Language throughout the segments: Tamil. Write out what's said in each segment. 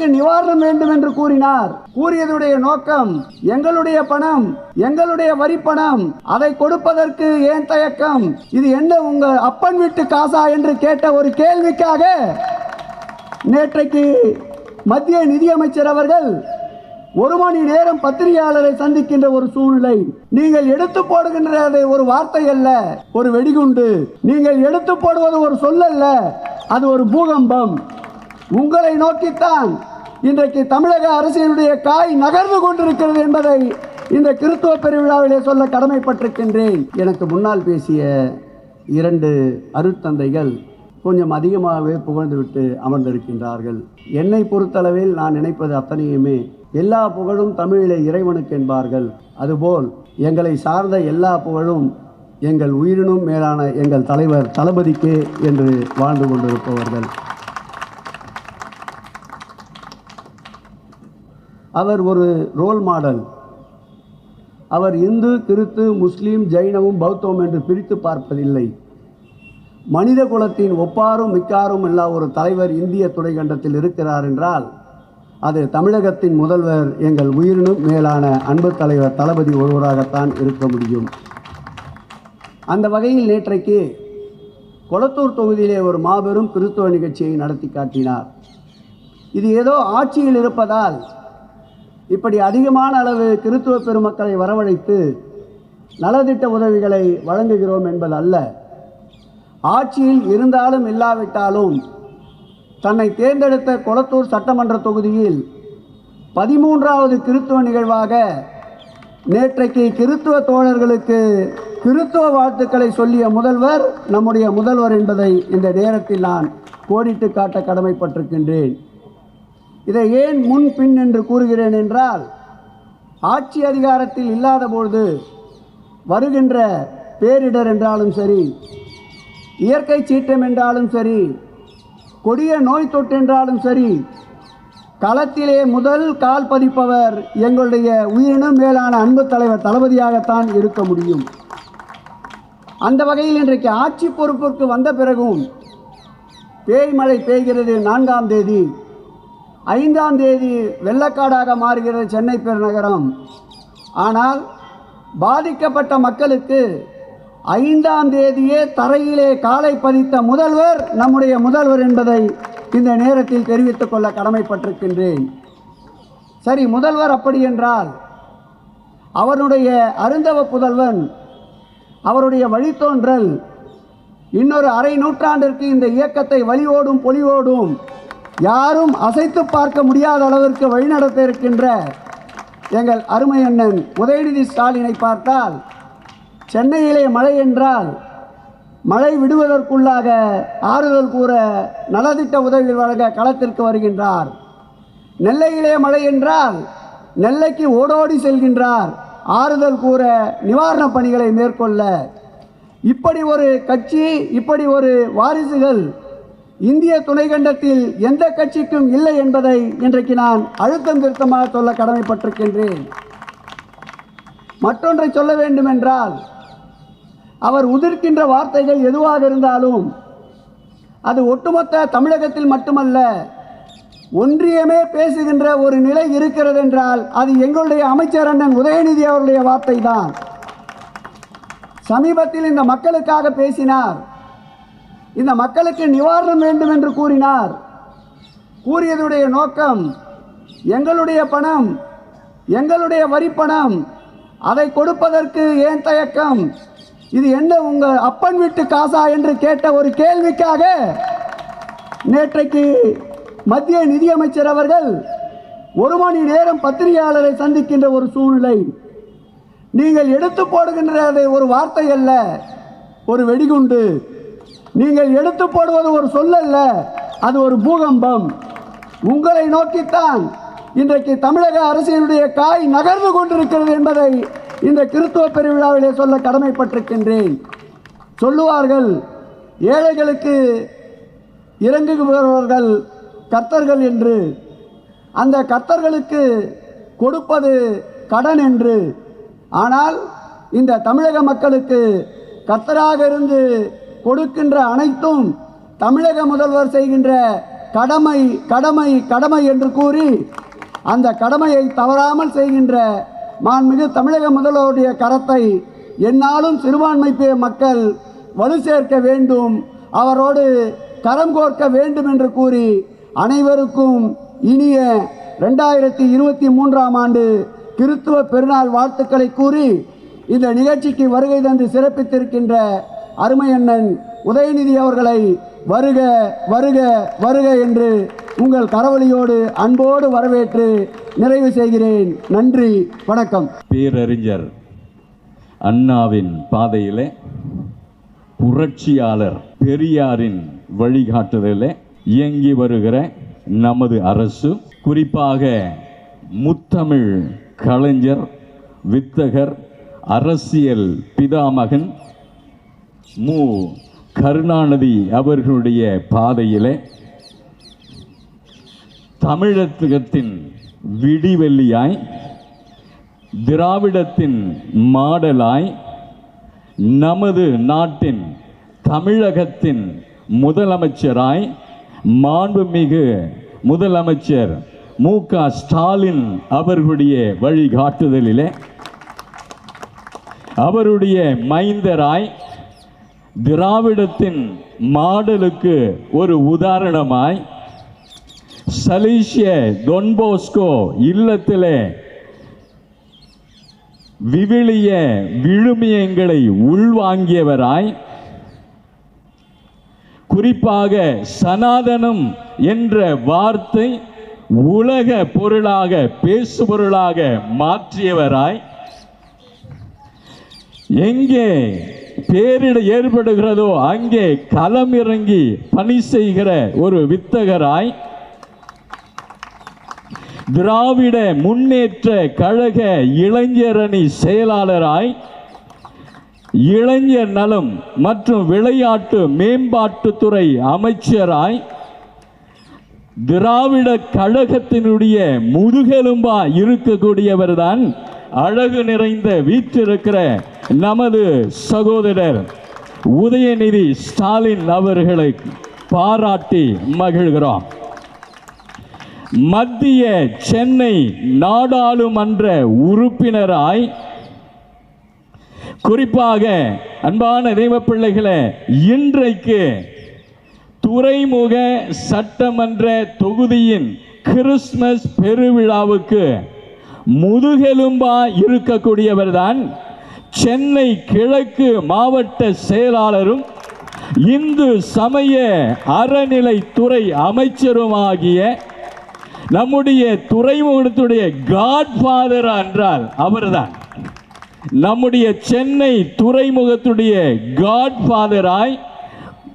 அதற்கு நிவாரணம் வேண்டும் என்று கூறினார். கூறியதுடைய நோக்கம் எங்களுடைய பணம் எங்களுடைய வரி பணம் அதை கொடுப்பதற்கு ஏன் தயக்கம்? இது என்ன உங்க அப்பன் வீட்டு காசா என்று கேட்ட ஒரு கேள்விக்காக? நேற்றைக்கு மத்திய நிதியமைச்சர் அவர்கள் ஒரு மணி நேரம் பத்திரிகையாளரை சந்திக்கின்ற ஒரு சூழ்நிலை. நீங்கள் எடுத்து போடுகின்றது ஒரு வார்த்தை அல்ல ஒரு வெடிகுண்டு. நீங்கள் எடுத்து போடுவது ஒரு சொல்லல்ல அது ஒரு பூகம்பம். உங்களை நோக்கித்தான் இன்றைக்கு தமிழக அரசியலுடைய காய் நகர்ந்து கொண்டிருக்கிறது என்பதை இந்த கிறிஸ்துவ பெருவிழாவிலே சொல்ல கடமைப்பட்டிருக்கின்றேன். எனக்கு முன்னால் பேசிய இரண்டு அருத்தந்தைகள் கொஞ்சம் அதிகமாகவே புகழ்ந்துவிட்டு அமர்ந்திருக்கின்றார்கள். என்னை பொறுத்தளவில் நான் நினைப்பது அத்தனையுமே எல்லா புகழும் தமிழிலே இறைவனுக்கு என்பார்கள் அதுபோல் எங்களை சார்ந்த எல்லா புகழும் எங்கள் உயிரினும் மேலான எங்கள் தலைவர் தளபதிக்கு என்று வாழ்ந்து கொண்டிருப்பவர்கள். அவர் ஒரு ரோல் மாடல் அவர் இந்து கிறித்து முஸ்லீம் ஜைனமும் பௌத்தம் என்று பிரித்து பார்ப்பதில்லை. மனித குலத்தின் ஒப்பாரும் மிக்காரும் இல்லா ஒரு தலைவர் இந்திய துணைக்கண்டத்தில் இருக்கிறார் என்றால் அது தமிழகத்தின் முதல்வர் எங்கள் உயிரினும் மேலான அன்பு தலைவர் தளபதி ஒருவராகத்தான் இருக்க முடியும். அந்த வகையில் நேற்றைக்கு கொளத்தூர் தொகுதியிலே ஒரு மாபெரும் கிறிஸ்துவ நிகழ்ச்சியை நடத்தி காட்டினார். இது ஏதோ ஆட்சியில் இருப்பதால் இப்படி அதிகமான அளவு கிறித்துவ பெருமக்களை வரவழைத்து நலத்திட்ட உதவிகளை வழங்குகிறோம் என்பது அல்ல ஆட்சியில் இருந்தாலும் இல்லாவிட்டாலும் தன்னை தேர்ந்தெடுத்த கொளத்தூர் சட்டமன்ற தொகுதியில் பதிமூன்றாவது கிறித்துவ நிகழ்வாக நேற்றைக்கு கிறித்துவ தோழர்களுக்கு கிறித்துவ வாழ்த்துக்களை சொல்லிய முதல்வர் நம்முடைய முதல்வர் என்பதை இந்த நேரத்தில் நான் கோடிட்டு காட்ட கடமைப்பட்டிருக்கின்றேன். இதை ஏன் முன் பின் என்று கூறுகிறேன் என்றால் ஆட்சி அதிகாரத்தில் இல்லாத பொழுது வருகின்ற பேரிடர் என்றாலும் சரி இயற்கை சீற்றம் என்றாலும் சரி கொடிய நோய் தொற்று என்றாலும் சரி களத்திலே முதல் கால் பதிப்பவர் எங்களுடைய உயிரினும் மேலான அன்பு தலைவர் தளபதியாகத்தான் இருக்க முடியும். அந்த வகையில் இன்றைக்கு ஆட்சி பொறுப்பிற்கு வந்த பிறகும் பேய் மழை பெய்கிறது நான்காம் தேதி. ஐந்தாம் தேதி வெள்ளக்காடாக மாறுகிறது சென்னை பெருநகரம். ஆனால் பாதிக்கப்பட்ட மக்களுக்கு ஐந்தாம் தேதியே தரையிலே காலை பதித்த முதல்வர் நம்முடைய முதல்வர் என்பதை இந்த நேரத்தில் தெரிவித்துக் கொள்ள கடமைப்பட்டிருக்கின்றேன். சரி முதல்வர் அப்படி என்றால் அவருடைய அருந்தவ புதல்வன் அவருடைய வழித்தோன்றல் இன்னொரு அரை நூற்றாண்டிற்கு இந்த இயக்கத்தை வழியோடும் பொலிவோடும் யாரும் அசைத்து பார்க்க முடியாத அளவிற்கு வழிநடத்த இருக்கின்ற எங்கள் அருமை அண்ணன் உதயநிதி ஸ்டாலினை பார்த்தால் சென்னையிலே மழை என்றால் மழை விடுவதற்குள்ளாக ஆறுதல் கூற நலத்திட்ட உதவி வழங்க களத்திற்கு வருகின்றார். நெல்லையிலே மழை என்றால் நெல்லைக்கு ஓடோடி செல்கின்றார். ஆறுதல் கூற நிவாரணப் பணிகளை மேற்கொள்ள. இப்படி ஒரு கட்சி இப்படி ஒரு வாரிசுகள் இந்திய துணைக்கண்டத்தில் எந்த கட்சிக்கும் இல்லை என்பதை இன்றைக்கு நான் அழுத்தம் திருத்தமாக சொல்ல கடமைப்பட்டிருக்கின்றேன். மற்றொன்றை சொல்ல வேண்டுமென்றால் அவர் உதிர்க்கின்ற வார்த்தைகள் எதுவாக இருந்தாலும் அது ஒட்டுமொத்த தமிழகத்தில் மட்டுமல்ல ஒன்றியமே பேசுகின்ற ஒரு நிலை இருக்கிறது என்றால் அது எங்களுடைய அமைச்சர் அண்ணன் உதயநிதி அவருடைய வார்த்தை தான் சமீபத்தில் இந்த மக்களுக்காக பேசினார். இந்த மக்களுக்கு நிவாரணம் வேண்டும் என்று கூறினார். கூறியதுடைய நோக்கம் எங்களுடைய பணம் எங்களுடைய வரி பணம் அதை கொடுப்பதற்கு ஏன் தயக்கம்? இது என்ன உங்கள் அப்பன் வீட்டு காசா என்று கேட்ட ஒரு கேள்விக்காக? நேற்றைக்கு மத்திய நிதியமைச்சர் அவர்கள் ஒரு மணி நேரம் பத்திரிகையாளரை சந்திக்கின்ற ஒரு சூழ்நிலை. நீங்கள் எடுத்து போடுகின்ற ஒரு வார்த்தை அல்ல ஒரு வெடிகுண்டு. நீங்கள் எடுத்து போடுவது ஒரு சொல்லல்ல அது ஒரு பூகம்பம். உங்களை நோக்கித்தான் இன்றைக்கு தமிழக அரசியலுடைய காய் நகர்ந்து கொண்டிருக்கிறது என்பதை இந்த கிறிஸ்துவ பெருவிழாவிலே சொல்ல கடமைப்பட்டிருக்கின்றேன். சொல்லுவார்கள் ஏழைகளுக்கு இறங்குகிறவர்கள் கர்த்தர்கள் என்று. அந்த கர்த்தர்களுக்கு கொடுப்பது கடன் என்று. ஆனால் இந்த தமிழக மக்களுக்கு கர்த்தராக இருந்து கொடுக்கின்ற அனைத்தும் தமிழக முதல்வர் செய்கின்ற கடமை கடமை கடமை என்று கூறி அந்த கடமையை தவறாமல் செய்கின்ற மாண்புமிகு தமிழக முதல்வருடைய கரத்தை என்னாலும் சிறுபான்மை மக்கள் வலு சேர்க்க வேண்டும் அவரோடு கரம் கோர்க்க வேண்டும் என்று கூறி அனைவருக்கும் இனிய ரெண்டாயிரத்தி இருபத்தி மூன்றாம் ஆண்டு கிறித்துவ பெருநாள் வாழ்த்துக்களை கூறி இந்த நிகழ்ச்சிக்கு வருகை தந்து சிறப்பித்திருக்கின்ற அருமையண்ணன் உதயநிதி அவர்களை வருக வருக வருக என்று உங்கள் கரவொலியோடு அன்போடு வரவேற்று நிறைவு செய்கிறேன். நன்றி வணக்கம். பேரறிஞர் அண்ணாவின் பாதையிலே புரட்சியாளர் பெரியாரின் வழிகாட்டுதலே இயங்கி வருகிற நமது அரசு குறிப்பாக முத்தமிழ் கலைஞர் வித்தகர் அரசியல் பிதாமகன் மு. கருணாநிதி அவர்களுடைய பாதையிலே தமிழகத்தின் விடிவெள்ளியாய் திராவிடத்தின் மாடலாய் நமது நாட்டின் தமிழகத்தின் முதலமைச்சராய் மாண்புமிகு முதலமைச்சர் மு. க. ஸ்டாலின் அவர்களுடைய வழிகாட்டுதலிலே அவருடைய மைந்தராய் திராவிடத்தின் மாடலுக்கு ஒரு உதாரணமாய் சலீஷிய தொன்போஸ்கோ இல்லத்திலே விவிலிய விழுமியங்களை உள்வாங்கியவராய் குறிப்பாக சனாதனம் என்ற வார்த்தை உலக பொருளாக பேசு பொருளாக மாற்றியவராய் எங்கே பேரிட ஏற்படுகிறதோ அங்கே களமிறங்கி பணி செய்கிற ஒரு வித்தகராய் திராவிட முன்னேற்ற கழக இளைஞரணி செயலாளராய் இளைஞர் நலம் மற்றும் விளையாட்டு மேம்பாட்டுத்துறை அமைச்சராய் திராவிட கழகத்தினுடைய முதுகெலும்பா இருக்கக்கூடியவர்தான் அழகு நிறைந்த வீற்றிருக்கிற நமது சகோதரர் உதயநிதி ஸ்டாலின் அவர்களை பாராட்டி மகிழ்கிறோம். மத்திய சென்னை நாடாளுமன்ற உறுப்பினராய் குறிப்பாக அன்பான தெய்வ இன்றைக்கு துறைமுக சட்டமன்ற தொகுதியின் கிறிஸ்மஸ் பெருவிழாவுக்கு முதுகெலும்பா இருக்கக்கூடியவர்தான் சென்னை கிழக்கு மாவட்ட செயலாளரும் இந்து சமய அறநிலைத்துறை அமைச்சருமாகிய நம்முடைய துறைமுகத்துடைய காட்ஃபாதர் என்றால் அவர்தான். நம்முடைய சென்னை துறைமுகத்துடைய காட்ஃபாதராய்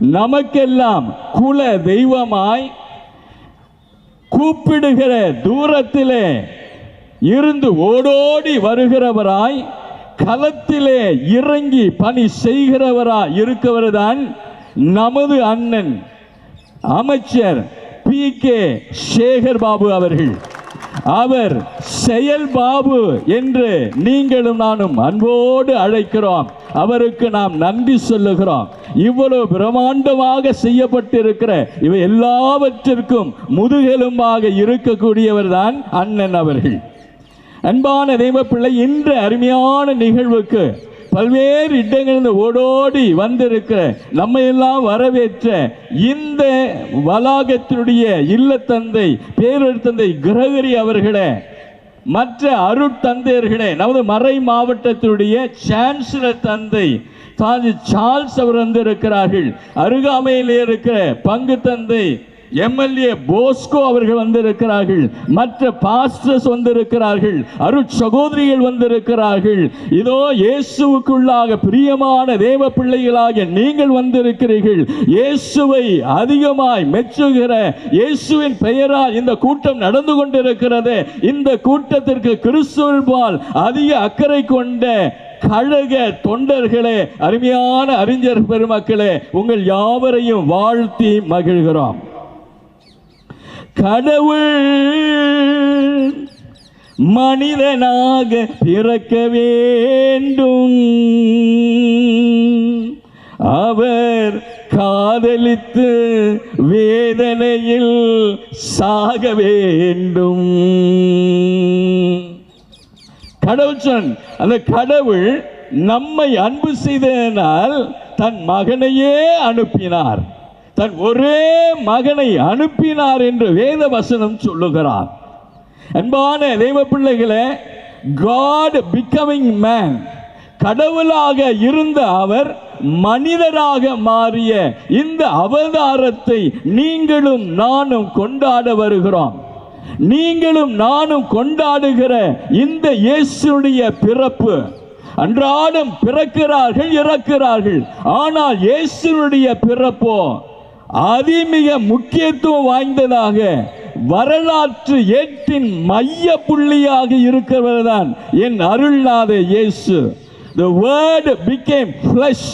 நமக்கெல்லாம் குல தெய்வமாய் கூப்பிடுகிற தூரத்திலே இருந்து ஓடோடி வருகிறவராய் களத்திலே இறங்கி பணி செய்கிறவராய் இருக்கவர்தான் நமது அண்ணன் அமைச்சர் பி கே சேகர் பாபு அவர்கள். அவர் செயல் பாபு என்று நீங்களும் நானும் அன்போடு அழைக்கிறோம். அவருக்கு நாம் நன்றி சொல்லுகிறோம். இவ்வளவு பிரம்மாண்டமாக செய்யப்பட்டிருக்கிற இவை எல்லாவற்றிற்கும் முதுகெலும்பாக இருக்கக்கூடியவர் தான் அண்ணன் அவர்கள். அன்பான தெய்வ பிள்ளை இன்று அருமையான நிகழ்வுக்கு பல்வேறு இடங்களிலிருந்து ஓடோடி வந்திருக்கிற நம்ம எல்லாம் வரவேற்ற இந்த வளாகத்தினுடைய இல்லத்தந்தை பேரொருத்தந்தை கிரகரி அவர்களே மற்ற அருட்தந்தையர்களே நமது மறை மாவட்டத்தினுடைய சான்சலர் தந்தை சார்ஸ் அவர் வந்திருக்கிறார்கள். அருகாமையில் இருக்கிற பங்கு தந்தை எம்எல்ஏ போஸ்கோ அவர்கள் வந்திருக்கிறார்கள். மற்ற பாஸ்டர்ஸ் வந்திருக்கிறார்கள். அருட்சகோதரிகள் வந்திருக்கிறார்கள். இதோ இயேசுவுக்குள்ளாக பிரியமான தேவ பிள்ளைகளாக நீங்கள் வந்திருக்கிறீர்கள். இயேசுவை அதிகமாய் மெச்சுகிற இயேசுவின் பெயரால் இந்த கூட்டம் நடந்து கொண்டிருக்கிறது. இந்த கூட்டத்திற்கு கிறிஸ்துவால் அதிக அக்கறை கொண்ட கழக தொண்டர்களே அருமையான அறிஞர் பெருமக்களே உங்கள் யாவரையும் வாழ்த்தி மகிழ்கிறோம். கடவுள் மனிதனாக பிறக்க வேண்டும். அவர் காதலித்து வேதனையில் சாக வேண்டும். கடவுள் சொன் அந்த கடவுள் நம்மை அன்பு செய்ததனால் தன் மகனையே அனுப்பினார். தன் ஒரே மகனை அனுப்பினார் என்று வேத வசனம் சொல்லுகிறார். அன்பான தெய்வ பிள்ளைகளே காட் பிகமிங் மேன் கடவுளாக இருந்த அவர் மனிதராக மாறிய இந்த அவதாரத்தை நீங்களும் நானும் கொண்டாட வருகிறோம். நீங்களும் நானும் கொண்டாடுகிற இந்த இயேசுடைய பிறப்பு அன்றாடம் பிறக்கிறார்கள் இறக்கிறார்கள். ஆனால் இயேசுடைய பிறப்போ அதிமிக முக்கியத்துவம் வாய்ந்ததாக வரலாற்று ஏற்றின் மைய புள்ளியாக இருக்கிறவர் தான் என் அருள்நாத இயேசு. The word became flesh.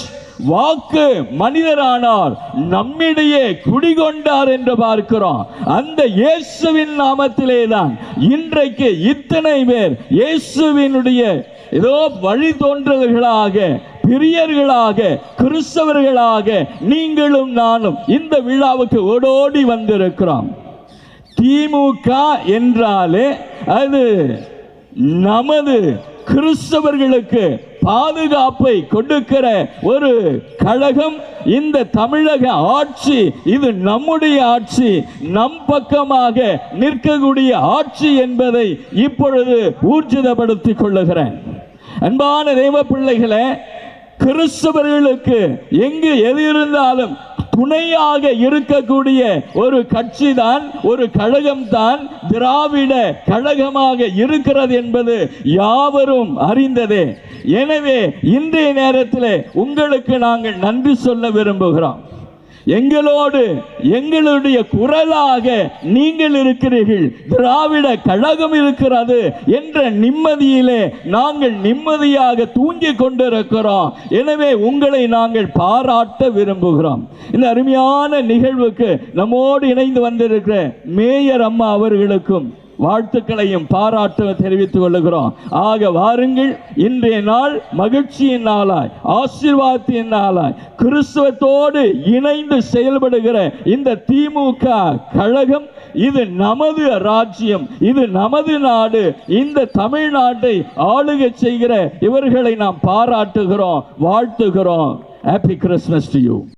வாக்கு மனிதரானார். நம்மிடையே குடிகொண்டார் என்று பார்க்கிறோம். அந்த இயேசுவின் நாமத்திலே தான் இன்றைக்கு இத்தனை பேர் இயேசுவினுடைய ஏதோ வழி தோன்றவர்களாக பிரியர்களாக கிறிஸ்தவர்களாக நீங்களும் நானும் இந்த விழாவுக்கு ஓடோடி வந்திருக்கிறோம். திமுக என்றாலே அது நமது கிறிஸ்தவர்களுக்கு பாதுகாப்பை கொடுக்கிற ஒரு கழகம். இந்த தமிழக ஆட்சி இது நம்முடைய ஆட்சி. நம் பக்கமாக நிற்கக்கூடிய ஆட்சி என்பதை இப்பொழுது ஊர்ஜிதப்படுத்திக் கொள்ளுகிறேன். அன்பான தெய்வ பிள்ளைகளை கிறிஸ்தவர்களுக்கு எங்கு எது இருந்தாலும் துணையாக இருக்கக்கூடிய ஒரு கட்சி தான் ஒரு கழகம் தான் திராவிட கழகமாக இருக்கிறது என்பது யாவரும் அறிந்ததே. எனவே இன்றைய நேரத்தில் உங்களுக்கு நாங்கள் நன்றி சொல்ல விரும்புகிறோம். எங்களோடு எங்களுடைய குரலாக நீங்கள் இருக்கிறீர்கள். திராவிட கழகம் இருக்கிறது என்ற நிம்மதியிலே நாங்கள் நிம்மதியாக தூங்கிக் கொண்டிருக்கிறோம். எனவே உங்களை நாங்கள் பாராட்ட விரும்புகிறோம். இந்த அருமையான நிகழ்வுக்கு நம்மோடு இணைந்து வந்திருக்கிற மேயர் அம்மா அவர்களுக்கும் வாழ்த்துக்களையும் பாராட்டு தெரிவித்துக் கொள்ளுகிறோம். ஆக வாருங்கள் இன்றைய நாள் மகிழ்ச்சியின் நாளாய் ஆசீர்வாதத்தின் நாளாய் கிறிஸ்துவத்தோடு இணைந்து செயல்படுகிற இந்த திமுக கழகம் இது நமது ராஜ்யம் இது நமது நாடு இந்த தமிழ்நாட்டை ஆளுகை செய்கிற இவர்களை நாம் பாராட்டுகிறோம் வாழ்த்துகிறோம். Happy Christmas to you